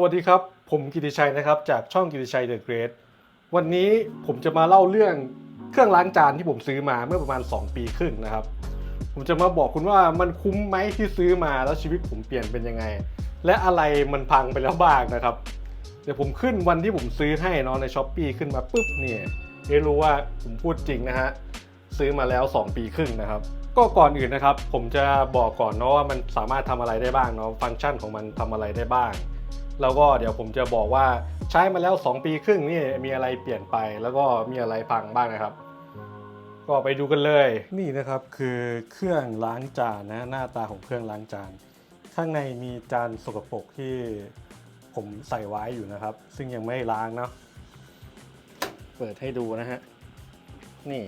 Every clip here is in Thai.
สวัสดีครับ ผมกิติชัยนะครับ จากช่องกิติชัยเดอะเกรดวันนี้ผมจะมาเล่าเรื่องเครื่องล้างจานที่ผมซื้อมาเมื่อประมาณ 2 ปีครึ่งนะครับ ผมจะมาบอกคุณว่ามันคุ้มไหมที่ซื้อมาแล้วชีวิตผมเปลี่ยนเป็นยังไง และอะไรมันพังไปแล้วบ้างนะครับ เดี๋ยวผมขึ้นวันที่ผมซื้อให้เนาะในช้อปปีขึ้นมาปุ๊บเนี่ยได้รู้ว่าผมพูดจริงนะฮะซื้อมาแล้ว 2 ปีครึ่งนะครับ ก็ก่อนอื่นนะครับ ผมจะบอกก่อนเนาะว่ามันสามารถทำอะไรได้บ้างเนาะฟังก์ชันของมันทำอะไรได้บ้าง แล้วก็เดี๋ยวผมจะบอกว่าใช้มาแล้ว 2 ปีครึ่งนี่มีอะไรเปลี่ยนไปแล้วก็มีอะไรพังบ้างนะครับ ก็ไปดูกันเลย นี่นะครับคือเครื่องล้างจานนะหน้าตาของเครื่องล้างจาน ข้างในมีจานสกปรกที่ผมใส่ไว้อยู่นะครับ ซึ่งยังไม่ล้างเนาะเปิดให้ดูนะฮะนี่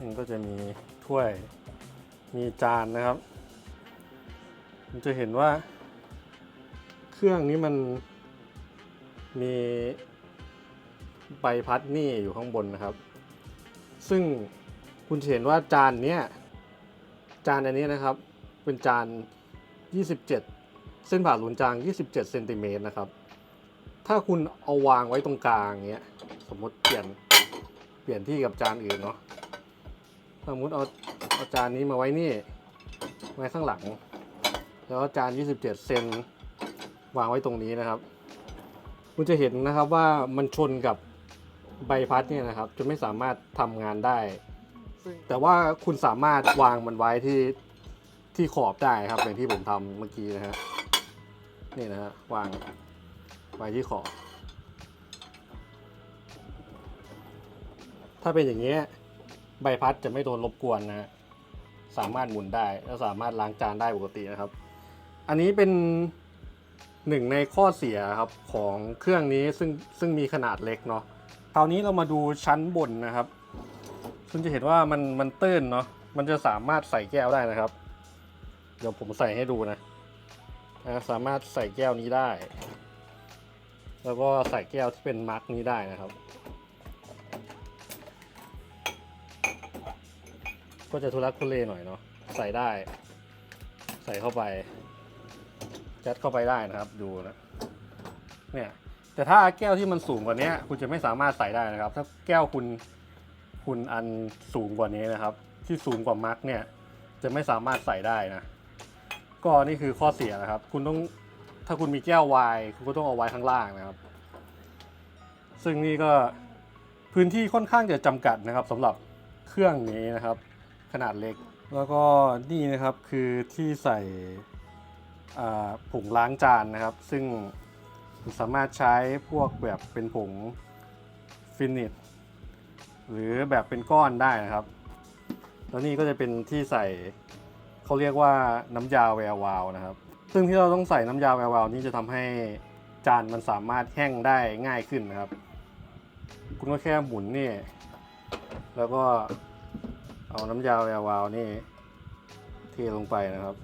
มันก็จะมีถ้วยมีจานนะครับ มันจะเห็นว่า เครื่องนี้มันมีใบพัดนี่อยู่ข้างบนนะครับ ซึ่งคุณเห็นว่าจานเนี้ยจานอันนี้นะครับ เป็นจาน 27 เส้นผ่าศูนย์กลาง 27เซนติเมตรนะครับ ถ้าคุณเอาวางไว้ตรงกลางเงี้ย สมมติเปลี่ยนเปลี่ยนที่กับจานอื่นเนาะ สมมติเอาเอาจานนี้มาไว้นี่ไว้ข้างหลัง แล้วจาน 27 เซน วางไว้ตรงนี้นะครับ คุณจะเห็นนะครับว่ามันชนกับใบพัดเนี่ยนะครับจะไม่สามารถทำงานได้ แต่ว่าคุณสามารถวางมันไว้ที่ที่ขอบได้ครับอย่างที่ผมทำเมื่อกี้นะฮะนี่นะฮะวางไว้ที่ขอบ ถ้าเป็นอย่างนี้ใบพัดจะไม่โดนรบกวนนะฮะสามารถหมุนได้และสามารถล้างจานได้ปกตินะครับ อันนี้เป็น หนึ่งในข้อเสียครับของเครื่องนี้ซึ่งซึ่งมีขนาดเล็กเนาะคราวนี้เรามาดูชั้นบนนะครับคุณจะเห็นว่ามันมันตื้นเนาะมันจะสามารถใส่แก้วได้นะครับ เดี๋ยวผมใส่ให้ดูนะนะสามารถใส่แก้วนี้ได้ แล้วก็ใส่แก้วที่เป็นมาร์กนี้ได้นะครับ ก็จะทุลักทุเลหน่อยเนาะใส่ได้ ใส่เข้าไป ยัดเข้าไปได้นะครับ ดูนะเนี่ยแต่ถ้าแก้วที่มันสูงกว่านี้คุณจะไม่สามารถใส่ได้นะครับ ถ้าแก้วคุณคุณอันสูงกว่านี้นะครับ ที่สูงกว่ามาร์กเนี่ย จะไม่สามารถใส่ได้นะ ก็นี่คือข้อเสียนะครับ คุณต้องถ้าคุณมีแก้ววายคุณก็ต้องเอาไว้ข้างล่างนะครับ ซึ่งนี่ก็พื้นที่ค่อนข้างจะจำกัดนะครับสำหรับเครื่องนี้นะครับ ขนาดเล็กแล้วก็นี่นะครับคือที่ใส่ ผงล้างจานนะครับ ซึ่งสามารถใช้พวกแบบเป็นผงฟินิชหรือแบบเป็นก้อนได้นะครับ แล้วนี่ก็จะเป็นที่ใส่เขาเรียกว่าน้ำยาแวววาวนะครับ ซึ่งที่เราต้องใส่น้ำยาแวววาวนี่จะทำให้จานมันสามารถแห้งได้ง่ายขึ้นนะครับ คุณก็แค่หมุนนี่ แล้วก็เอาน้ำยาแวววาวนี่เทลงไปนะครับ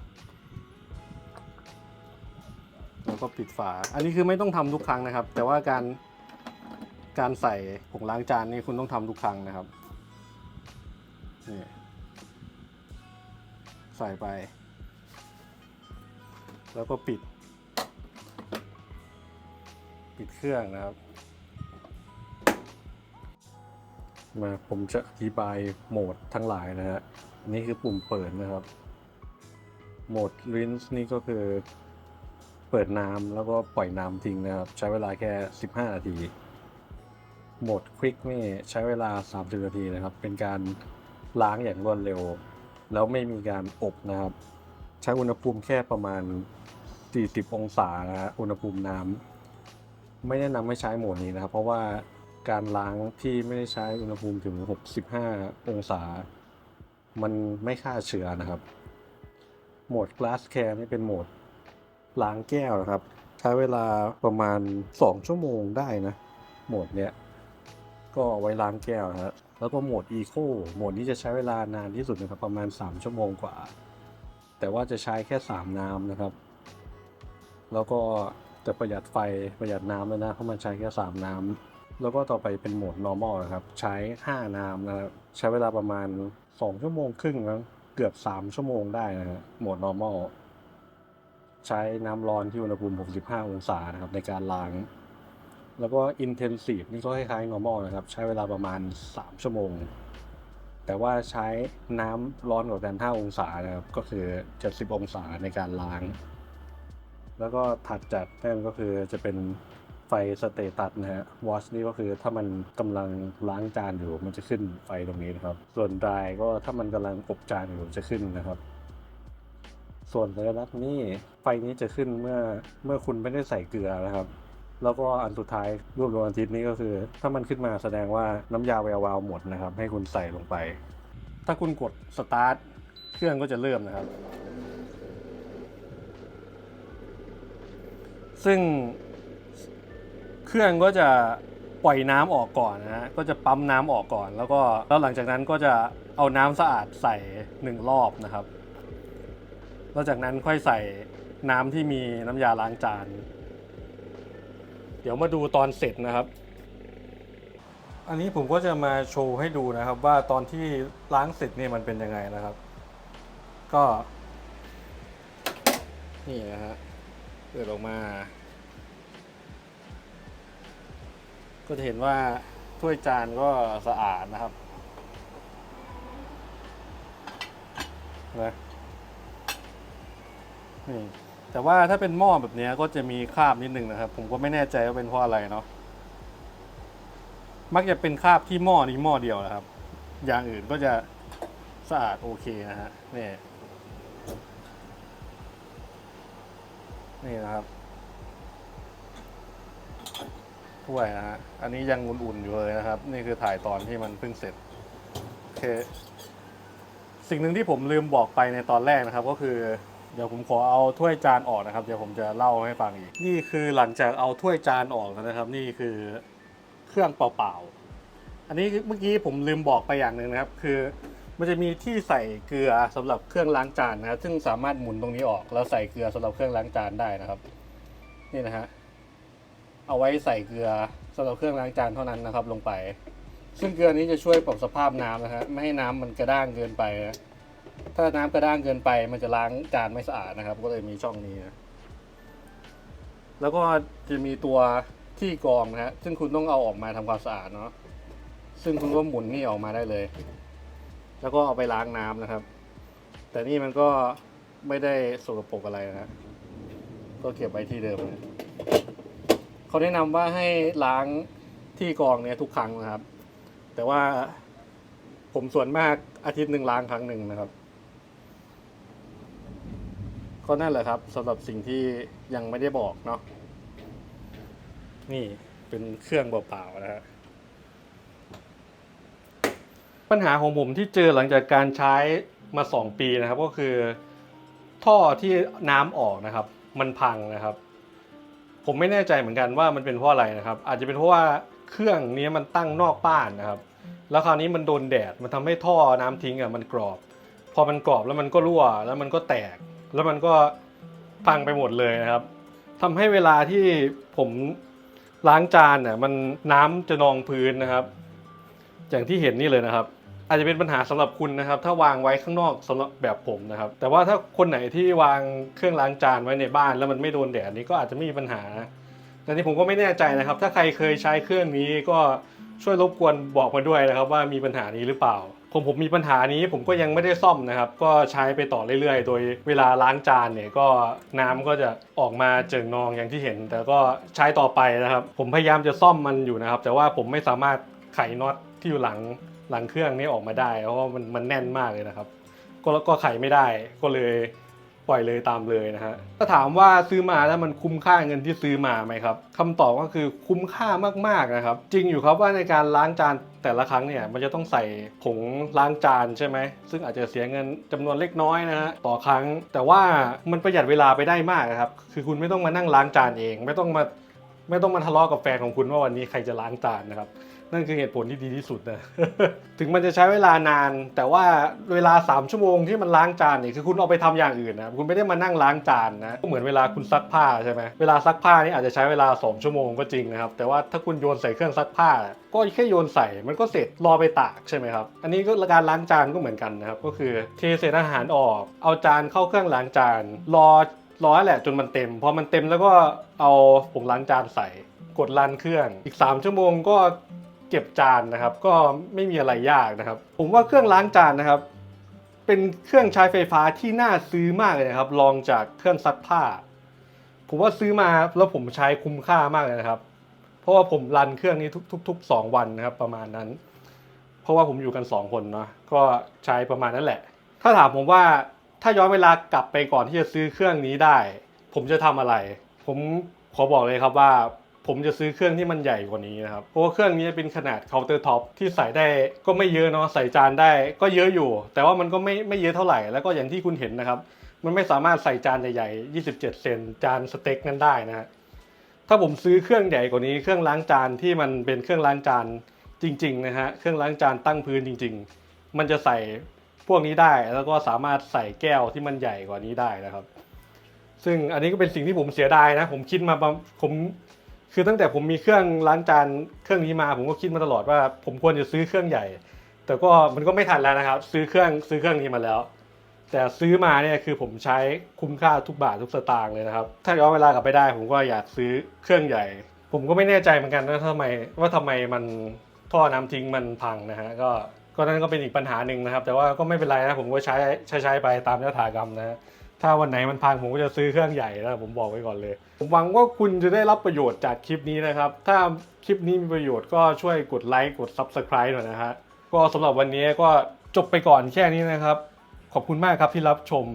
แล้วก็ปิดฝา อันนี้คือไม่ต้องทำทุกครั้งนะครับ แต่ว่าการการใส่ผงล้างจานนี่คุณต้องทำทุกครั้งนะครับนี่ใส่ไป แล้วก็ปิด ปิดเครื่องนะครับ มาผมจะอธิบายโหมดทั้งหลายนะฮะนนี่คือปุ่มเปิดนะครับ โหมด rinse นี่ก็คือ เปิดน้ำแล้วก็ปล่อยน้ำทิ้งนะครับ ใช้เวลาแค่ 15 นาที โหมดควิกนี่ใช้เวลา 30 นาทีนะครับ เป็นการล้างอย่างรวดเร็ว แล้วไม่มีการอบนะครับ ใช้อุณหภูมิแค่ประมาณ 40 องศานะอุณหภูมิน้ำไม่แนะนำให้ใช้โหมดนี้นะครับ เพราะว่าการล้างที่ไม่ได้ใช้อุณหภูมิถึง 65 องศา มันไม่ฆ่าเชื้อนะครับ โหมด glass care นี่เป็นโหมด ล้างแก้วนะครับ ใช้เวลาประมาณ 2 ชั่วโมงได้นะ โหมดเนี้ยก็ไว้ล้างแก้วนะฮะแล้วก็โหมด Eco โหมดนี้จะใช้เวลานานที่สุดนะครับประมาณ 3 ชั่วโมงกว่า แต่ว่าจะใช้แค่ 3 น้ำนะครับ แล้วก็จะประหยัดไฟประหยัดน้ำเลยนะเพราะมันใช้แค่ 3 น้ำแล้วก็ต่อไปเป็นโหมด normal นะครับใช้ 5 น้ำนะครับใช้เวลาประมาณ 2 ชั่วโมงครึ่งมั้งเกือบ 3 ชั่วโมงได้นะฮะโหมด normal ใช้น้ำร้อนที่อุณหภูมิ 65 องศานะครับในการล้าง แล้วก็ intensive นี่ก็คล้ายๆ normal นะครับ ใช้เวลาประมาณ 3 ชั่วโมง แต่ว่าใช้น้ำร้อนกว่ากัน5องศานะครับ ก็คือ 70 องศาในการล้าง แล้วก็ถัดจากนั่นก็คือจะเป็นไฟสเตตัสนะฮะ watch นี่ก็คือถ้ามันกำลังล้างจานอยู่มันจะขึ้นไฟตรงนี้นะครับ ส่วน dry ก็ถ้ามันกำลังอบจานอยู่จะขึ้นนะครับ ส่วนสัญลักษณ์นี่ไฟนี้จะขึ้นเมื่อเมื่อคุณไม่ได้ใส่เกลือนะครับ แล้วก็อันสุดท้ายรวบรวมอาทิตย์นี้ก็คือ ถ้ามันขึ้นมาแสดงว่าน้ำยาแวววาวหมดนะครับ ให้คุณใส่ลงไป ถ้าคุณกดสตาร์ทเครื่องก็จะเริ่มนะครับ ซึ่งเครื่องก็จะปล่อยน้ำออกก่อนนะฮะ ก็จะปั๊มน้ำออกก่อน แล้วก็แล้วหลังจากนั้นก็จะเอาน้ำสะอาดใส่หนึ่งรอบนะครับ แล้วจากนั้นค่อยใส่น้ำที่มีน้ำยาล้างจาน เดี๋ยวมาดูตอนเสร็จนะครับ อันนี้ผมก็จะมาโชว์ให้ดูนะครับ ว่าตอนที่ล้างเสร็จเนี่ยมันเป็นยังไงนะครับ ก็ นี่นะฮะเปิดออกมา ก็จะเห็นว่าถ้วยจานก็สะอาดนะครับนะ นี่แต่ว่าถ้าเป็นหม้อแบบนี้ก็จะมีคราบนิดนึงนะครับ ผมก็ไม่แน่ใจว่าเป็นเพราะอะไรเนาะมักจะเป็นคราบที่หม้อนี้หม้อเดียวนะครับ อย่างอื่นก็จะสะอาดโอเคนะฮะนี่นี่นะครับถ้วยนะฮะอันนี้ยังอุ่นๆอยู่เลยนะครับ นี่คือถ่ายตอนที่มันเพิ่งเสร็จโอเค สิ่งหนึ่งที่ผมลืมบอกไปในตอนแรกนะครับ ก็คือ เดี๋ยวผมขอเอาถ้วยจานออกนะครับ เดี๋ยวผมจะเล่าให้ฟังอีก นี่คือหลังจากเอาถ้วยจานออกแล้วนะครับ นี่คือเครื่องเปล่าๆ อันนี้เมื่อกี้ผมลืมบอกไปอย่างหนึ่งนะครับ คือมันจะมีที่ใส่เกลือสำหรับเครื่องล้างจานนะครับ ซึ่งสามารถหมุนตรงนี้ออกแล้วใส่เกลือสำหรับเครื่องล้างจานได้นะครับ นี่นะฮะ เอาไว้ใส่เกลือสำหรับเครื่องล้างจานเท่านั้นนะครับ ลงไป ซึ่งเกลือนี้จะช่วยปรับสภาพน้ำนะฮะ ไม่ให้น้ำมันกระด้างเกินไปนะ ถ้าน้ำกระด้างเกินไป มันจะล้างจานไม่สะอาดนะครับ ก็เลยมีช่องนี้นะแล้วก็จะมีตัวที่กรองนะฮะซึ่งคุณต้องเอาออกมาทำความสะอาดเนาะซึ่งคุณก็หมุนนี่ออกมาได้เลย แล้วก็เอาไปล้างน้ำนะครับ แต่นี่มันก็ไม่ได้สกปรกอะไรนะฮะก็เก็บไว้ที่เดิมนะเขาแนะนำว่าให้ล้างที่กรองเนี่ยทุกครั้งนะครับ แต่ว่าผมส่วนมากอาทิตย์หนึ่งล้างครั้งหนึ่งนะครับ ก็นั่นแหละครับสำหรับสิ่งที่ยังไม่ได้บอกเนาะนี่เป็นเครื่องเปล่าๆนะฮะปัญหาของผมที่เจอหลังจากการใช้มาสองปีนะครับ ก็คือท่อที่น้ำออกนะครับ มันพังนะครับ ผมไม่แน่ใจเหมือนกันว่ามันเป็นเพราะอะไรนะครับ อาจจะเป็นเพราะว่าเครื่องนี้มันตั้งนอกบ้านนะครับ แล้วคราวนี้มันโดนแดดมันทำให้ท่อน้ำทิ้งอะมันกรอบ พอมันกรอบแล้วมันก็รั่วแล้วมันก็แตก แล้วมันก็พังไปหมดเลยนะครับทำให้เวลาที่ผมล้างจานเนี่ยมันน้ำจะนองพื้นนะครับ อย่างที่เห็นนี่เลยนะครับ อาจจะเป็นปัญหาสำหรับคุณนะครับ ถ้าวางไว้ข้างนอกสำหรับแบบผมนะครับ แต่ว่าถ้าคนไหนที่วางเครื่องล้างจานไว้ในบ้าน แล้วมันไม่โดนแดดนี้ก็อาจจะไม่มีปัญหาแต่นี่ผมก็ไม่แน่ใจนะครับ ถ้าใครเคยใช้เครื่องนี้ก็ช่วยรบกวนบอกมาด้วยนะครับ ว่ามีปัญหานี้หรือเปล่า ผมผมมีปัญหานี้ผมก็ยังไม่ได้ซ่อมนะครับ ก็ใช้ไปต่อเรื่อยๆ โดยเวลาล้างจานเนี่ยก็น้ำก็จะออกมาเจิ่งนองอย่างที่เห็น แต่ก็ใช้ต่อไปนะครับ ผมพยายามจะซ่อมมันอยู่นะครับ แต่ว่าผมไม่สามารถไขน็อตที่อยู่หลังหลังเครื่องนี้ออกมาได้ เพราะว่ามันมันแน่นมากเลยนะครับ ก็ก็ไขไม่ได้ก็เลย ปล่อยเลยตามเลยนะฮะถ้าถามว่าซื้อมาแล้วมันคุ้มค่าเงินที่ซื้อมาไหมครับคำตอบก็คือคุ้มค่ามากๆนะครับ จริงอยู่ครับว่าในการล้างจานแต่ละครั้งเนี่ยมันจะต้องใส่ผงล้างจานใช่ไหมซึ่งอาจจะเสียเงินจำนวนเล็กน้อยนะฮะต่อครั้ง แต่ว่ามันประหยัดเวลาไปได้มากนะครับคือคุณไม่ต้องมานั่งล้างจานเอง ไม่ต้องมาไม่ต้องมาทะเลาะกับแฟนของคุณว่าวันนี้ใครจะล้างจานนะครับ นั่นคือเหตุผลที่ดีที่สุดนะ ถึงมันจะใช้เวลานาน แต่ว่าเวลา 3 ชั่วโมงที่มันล้างจานเนี่ยคือคุณเอาไปทำอย่างอื่นนะคุณไม่ได้มานั่งล้างจานนะก็เหมือนเวลาคุณซักผ้าใช่ไหมเวลาซักผ้านี่อาจจะใช้เวลา 2 ชั่วโมงก็จริงนะครับ แต่ว่าถ้าคุณโยนใส่เครื่องซักผ้า ก็แค่โยนใส่มันก็เสร็จรอไปตากใช่ไหมครับ อันนี้ก็การล้างจานก็เหมือนกันนะครับ ก็คือเทเศษอาหารออก เอาจานเข้าเครื่องล้างจานรอรอแหละจนมันเต็มพอมันเต็มแล้วก็เอาผงล้างจานใส่กดรันเครื่อง อีก 3 ชั่วโมงก็ เก็บจานนะครับ ก็ไม่มีอะไรยากนะครับ ผมว่าเครื่องล้างจานนะครับ เป็นเครื่องใช้ไฟฟ้าที่น่าซื้อมากเลยนะครับรองจากเครื่องซักผ้า ผมว่าซื้อมาแล้วผมใช้คุ้มค่ามากเลยนะครับ เพราะว่าผมรันเครื่องนี้ทุกๆทุกๆสองวันนะครับ ประมาณนั้น เพราะว่าผมอยู่กันสองคนเนาะก็ใช้ประมาณนั้นแหละ ถ้าถามผมว่าถ้าย้อนเวลากลับไปก่อนที่จะซื้อเครื่องนี้ได้ ผมจะทำอะไร ผมขอบอกเลยครับว่า ผมจะซื้อเครื่องที่มันใหญ่กว่านี้นะครับเพราะว่าเครื่องนี้เป็นขนาดเคาน์เตอร์ท็อปที่ใส่ได้ก็ไม่เยอะเนาะใส่จานได้ก็เยอะอยู่ แต่ว่ามันก็ไม่ไม่เยอะเท่าไหร่แล้วก็อย่างที่คุณเห็นนะครับ มันไม่สามารถใส่จานใหญ่ๆ 27 เซนจานสเต็กนั้นได้นะถ้าผมซื้อเครื่องใหญ่กว่านี้เครื่องล้างจานที่มันเป็นเครื่องล้างจานจริงๆนะฮะเครื่องล้างจานตั้งพื้นจริง ๆ มันจะใส่พวกนี้ได้แล้วก็สามารถใส่แก้วที่มันใหญ่กว่านี้ได้นะครับ ซึ่งอันนี้ก็เป็นสิ่งที่ผมเสียดายนะ ผมคิดมาผม คือตั้งแต่ผมมีเครื่องล้างจานเครื่องนี้มา ผมก็คิดมาตลอดว่า ผมควรจะซื้อเครื่องใหญ่ แต่ก็มันก็ไม่ทันแล้วนะครับ ซื้อเครื่องซื้อเครื่องนี้มาแล้ว แต่ซื้อมาเนี่ยคือผมใช้คุ้มค่าทุกบาททุกสตางค์เลยนะครับ ถ้าย้อนเวลากลับไปได้ ผมก็อยากซื้อเครื่องใหญ่ ผมก็ไม่แน่ใจเหมือนกันว่าทำไมว่าทำไมมันท่อน้ำทิ้งมันพังนะฮะก็ก็นั่นก็เป็นอีกปัญหาหนึ่งนะครับ แต่ว่าก็ไม่เป็นไรนะผมก็ใช้ใช้ใช้ไปตามยถากรรมนะฮะ ถ้าวันไหนมันพังผมก็จะซื้อเครื่องใหญ่นะผมบอกไว้ก่อนเลย ผมหวังว่าคุณจะได้รับประโยชน์จากคลิปนี้นะครับ ถ้าคลิปนี้มีประโยชน์ก็ช่วยกดไลค์กด Subscribe หน่อยนะฮะก็สำหรับวันนี้ก็จบไปก่อนแค่นี้นะครับ ขอบคุณมากครับที่รับชม